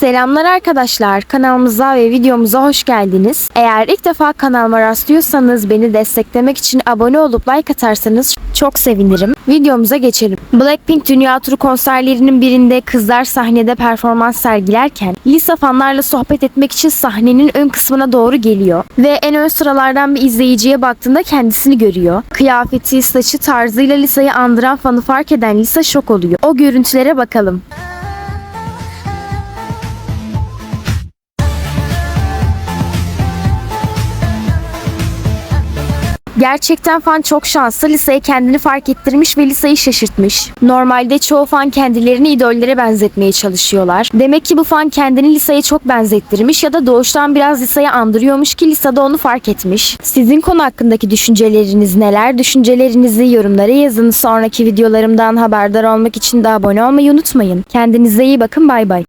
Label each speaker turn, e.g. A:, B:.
A: Selamlar arkadaşlar. Kanalımıza ve videomuza hoş geldiniz. Eğer ilk defa kanalıma rastlıyorsanız beni desteklemek için abone olup like atarsanız çok sevinirim. Videomuza geçelim. Blackpink Dünya Turu konserlerinin birinde kızlar sahnede performans sergilerken Lisa fanlarla sohbet etmek için sahnenin ön kısmına doğru geliyor ve en ön sıralardan bir izleyiciye baktığında kendisini görüyor. Kıyafeti, saçı tarzıyla Lisa'yı andıran fanı fark eden Lisa şok oluyor. O görüntülere bakalım. Gerçekten fan çok şanslı. Lisa'ya kendini fark ettirmiş ve Lisa'yı şaşırtmış. Normalde çoğu fan kendilerini idollere benzetmeye çalışıyorlar. Demek ki bu fan kendini Lisa'ya çok benzettirmiş ya da doğuştan biraz Lisa'yı andırıyormuş ki Lisa da onu fark etmiş. Sizin konu hakkındaki düşünceleriniz neler? Düşüncelerinizi yorumlara yazın. Sonraki videolarımdan haberdar olmak için de abone olmayı unutmayın. Kendinize iyi bakın. Bay bay.